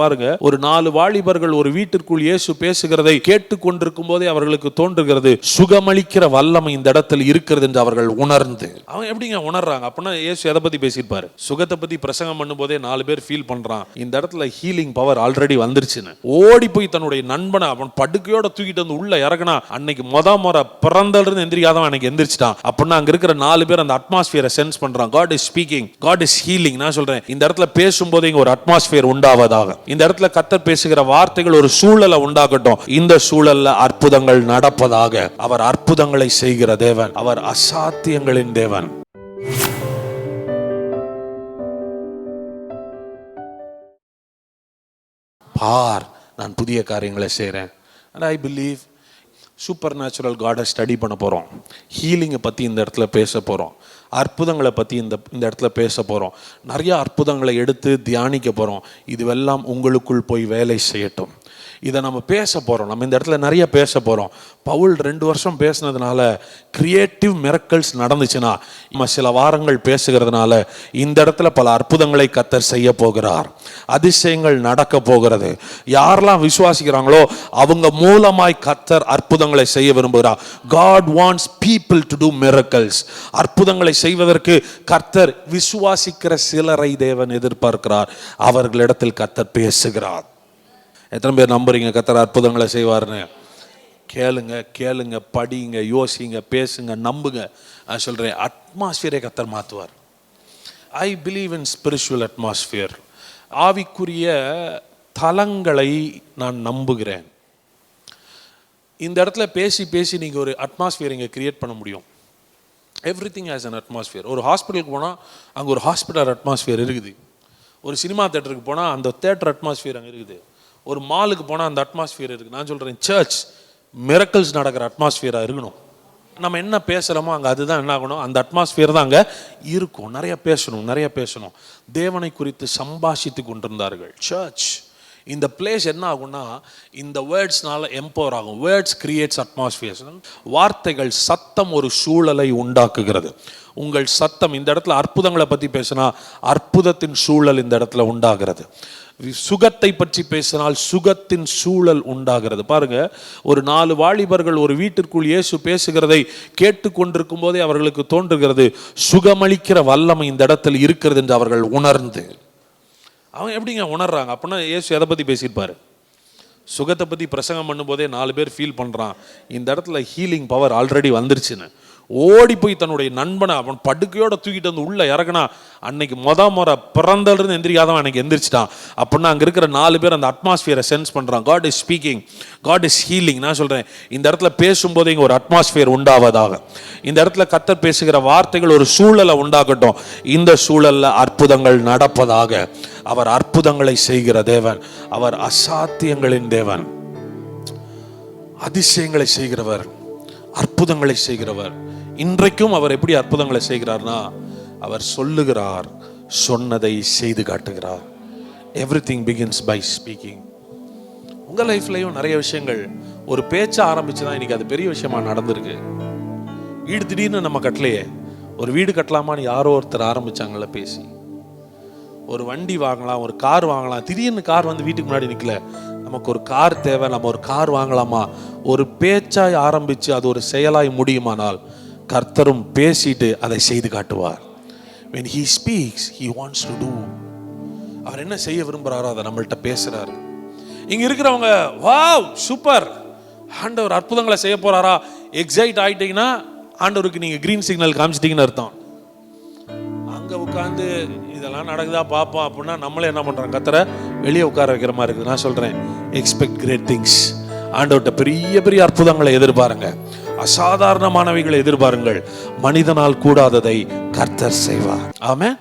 பாருங்க ஒரு நாலு வாலிபர்கள் ஒரு வீட்டிற்குள் இயேசு பேசுகிறதை கேட்டுக்கொண்டிருக்கும் போதே அவர்களுக்கு தோன்றுகிறது. சுகமளிக்கிற வல்லமை இந்த இடத்தில் இருக்கிறது என்று அவர்கள் உணர்ந்து. அவன் எப்படிங்க உணர்றாங்க? அப்படின்னா இயேசு எதை பத்தி பேசியிருப்பாரு? சுகத்தை பத்தி பிரசங்கம் பண்ணும்போதே நாலு பேர் ஃபீல் பண்றான். இந்த இடத்துல ஹீலிங் பவர் ஆல்ரெடி வந்துருச்சுன்னு. ஓடி போய் தன்னுடைய நண்பனை அவன் படுக்கையோட தூக்கிட்டு வந்து உள்ள இறங்கினா அன்னைக்கு மொத முறை பிறந்தல இருந்து எந்திரிக்காதவன் அன்னைக்கு எந்திரிச்சிட்டான். அப்படின்னா அங்க இருக்கிற நாலு பேர் அந்த அட்மாஸ்பியரை சென்ஸ் பண்றான். God is speaking God is healing நான் சொல்றேன் இந்த இடத்துல பேசும்போது இங்க ஒரு அட்மாஸ்பியர் உண்டாவதாக. இந்த இடத்துல கத்தர் பேசுகிற வார்த்தைகள் ஒரு சூழலை உண்டாகட்டும். இந்த சூழல்ல அற்புதங்கள் நடப்பதாக அவர் அற்புதங்களை செய்கிற தேவன். அவர் அசாத்தியங்களின் தேவன். பார் நான் புதிய காரியங்களை செய்கிறேன் and I believe supernatural காடை ஸ்டடி பண்ண போகிறோம் ஹீலிங்கை பற்றி இந்த இடத்துல பேச போகிறோம் அற்புதங்களை பற்றி இந்த இந்த இடத்துல பேச போகிறோம் நிறைய அற்புதங்களை எடுத்து தியானிக்க போகிறோம் இதுவெல்லாம் உங்களுக்குள் போய் வேலை செய்யட்டும். இதை நம்ம பேச போகிறோம் நம்ம இந்த இடத்துல நிறைய பேச போகிறோம் பவுல் ரெண்டு வருஷம் பேசுனதுனால கிரியேட்டிவ் மிரக்கல்ஸ் நடந்துச்சுன்னா நம்ம சில வாரங்கள் பேசுகிறதுனால இந்த இடத்துல பல அற்புதங்களை கத்தர் செய்ய போகிறார். அதிசயங்கள் நடக்க போகிறது. யாரெல்லாம் விசுவாசிக்கிறாங்களோ அவங்க மூலமாய் கத்தர் அற்புதங்களை செய்ய விரும்புகிறார். God wants people to do miracles அற்புதங்களை செய்வதற்கு கர்த்தர் விசுவாசிக்கிற சிலரை தேவன் எதிர்பார்க்கிறார். அவர்களிடத்தில் கத்தர் பேசுகிறார். எத்தனை பேர் நம்புறீங்க கத்தர் அற்புதங்களை செய்வார்னு? கேளுங்க கேளுங்க படிங்க யோசிங்க பேசுங்க நம்புங்க. நான் சொல்கிறேன் அட்மாஸ்பியரை கத்தர் மாற்றுவார் I believe in spiritual atmosphere ஆவிக்குரிய தலங்களை நான் நம்புகிறேன். இந்த இடத்துல பேசி பேசி நீங்கள் ஒரு அட்மாஸ்பியர் இங்கே கிரியேட் பண்ண முடியும். Everything has an atmosphere ஒரு ஹாஸ்பிட்டலுக்கு போனால் அங்கே ஒரு ஹாஸ்பிட்டல் அட்மாஸ்ஃபியர் இருக்குது. ஒரு சினிமா தேட்டருக்கு போனால் அந்த தேட்டர் அட்மாஸ்ஃபியர் அங்கே இருக்குது. ஒரு மாலுக்கு போனால் அந்த அட்மாஸ்ஃபியர் இருக்குது. நான் சொல்கிறேன் சர்ச் மிரக்கல்ஸ் நடக்கிற அட்மாஸ்ஃபியராக இருக்கணும். நம்ம என்ன பேசுகிறோமோ அங்கே அதுதான் என்ன ஆகணும்? அந்த அட்மாஸ்ஃபியர் தான் அங்கே இருக்கும். நிறைய பேசணும் நிறைய பேசணும். தேவனை குறித்து சம்பாஷித்து கொண்டிருந்தார்கள். சர்ச் இந்த பிளேஸ் என்ன ஆகும்னா இந்த வேர்ட்ஸ்னால எம்பவர் ஆகும். வேர்ட்ஸ் கிரியேட்ஸ் அட்மாஸ்பியர்ஸ் வார்த்தைகள் சத்தம் ஒரு சூழலை உண்டாக்குகிறது. உங்கள் சத்தம் இந்த இடத்துல அற்புதங்களை பற்றி பேசினா அற்புதத்தின் சூழல் இந்த இடத்துல உண்டாகிறது. சுகத்தை பற்றி பேசினால் சுகத்தின் சூழல் உண்டாகிறது. பாருங்க ஒரு நாலு வாலிபர்கள் ஒரு வீட்டிற்குள் இயேசு பேசுகிறதை கேட்டுக்கொண்டிருக்கும் போதே அவர்களுக்கு தோன்றுகிறது சுகமளிக்கிற வல்லமை இந்த இடத்தில் இருக்கிறது என்று அவர்கள் உணர்ந்து. அவன் எப்படிங்க உணர்றாங்க? அப்படின்னா ஏசு எதை பற்றி பேசியிருப்பார்? சுகத்தை பற்றி பிரசங்கம் பண்ணும்போதே நாலு பேர் ஃபீல் பண்ணுறான் இந்த இடத்துல ஹீலிங் பவர் ஆல்ரெடி வந்துருச்சுன்னு. ஓடி போய் தன்னுடைய நண்பனை அவன் படுக்கையோட தூக்கிட்டு வந்து உள்ள இறக்குனா அன்னைக்கு மொத முறை பிறந்தலிருந்து எந்திரிக்காதவன் அன்னைக்கு எந்திரிச்சிட்டான். அப்படின்னா அங்கே இருக்கிற நாலு பேர் அந்த அட்மாஸ்பியரை சென்ஸ் பண்ணுறான் God is speaking God is healing நான் சொல்கிறேன் இந்த இடத்துல பேசும்போது இங்கே ஒரு அட்மாஸ்பியர் உண்டாவதாக. இந்த இடத்துல கத்தர் பேசுகிற வார்த்தைகள் ஒரு சூழலை உண்டாகட்டும் இந்த சூழல்ல அற்புதங்கள் நடப்பதாக. அவர் அற்புதங்களை செய்கிற தேவன். அவர் அசாத்தியங்களின் தேவன். அதிசயங்களை செய்கிறவர். அற்புதங்களை செய்கிறவர். இன்றைக்கும் அவர் எப்படி அற்புதங்களை செய்கிறார்னா அவர் சொல்லுகிறார் சொன்னதை செய்து காட்டுகிறார். Everything begins by speaking உங்கள் லைஃப்லையும் நிறைய விஷயங்கள். ஒரு பேச்ச ஆரம்பிச்சு தான் இன்னைக்கு அது பெரிய விஷயமா நடந்திருக்கு. வீடு திடீர்னு நம்ம கட்டலையே. ஒரு வீடு கட்டலாமான்னு யாரோ ஒருத்தர் ஆரம்பிச்சாங்கல்ல பேசி. ஒரு வண்டி வாங்கலாம் ஒரு கார் வாங்கலாம். திடீர்னு கார் வந்து வீட்டுக்கு முன்னாடி நிற்கல நமக்கு ஒரு கார் தேவை நம்ம ஒரு கார் வாங்கலாமா? ஒரு பேச்சாய் ஆரம்பித்து அது ஒரு செயலாய் முடியுமானால் கர்த்தரும் பேசிட்டு அதை செய்து காட்டுவார். When he speaks he wants to do அவர் என்ன செய்ய விரும்புகிறாரோ அதை நம்மள்ட்ட பேசுகிறாரு இங்கே இருக்கிறவங்க வாவ் சூப்பர்! ஆண்டவர் அற்புதங்களை செய்ய போகிறாரா எக்ஸைட் ஆகிட்டீங்கன்னா ஆண்டவருக்கு நீங்கள் க்ரீன் சிக்னல் காமிச்சிட்டிங்கன்னு அர்த்தம். உட்காந்து இதெல்லாம் நடக்குதா பார்ப்போம் அப்படின்னா நம்மளே என்ன பண்றோம்? கத்தரை வெளியே உட்கார வைக்கிற மாதிரி இருக்குது நான் சொல்றேன் எக்ஸ்பெக்ட் கிரேட் திங்ஸ் ஆண்டவர்கிட்ட பெரிய பெரிய அற்புதங்களை எதிர்பாருங்க. அசாதாரணமானவைகளை எதிர்பாருங்கள். மனிதனால் கூடாததை கர்த்தர் செய்வார். ஆமாம்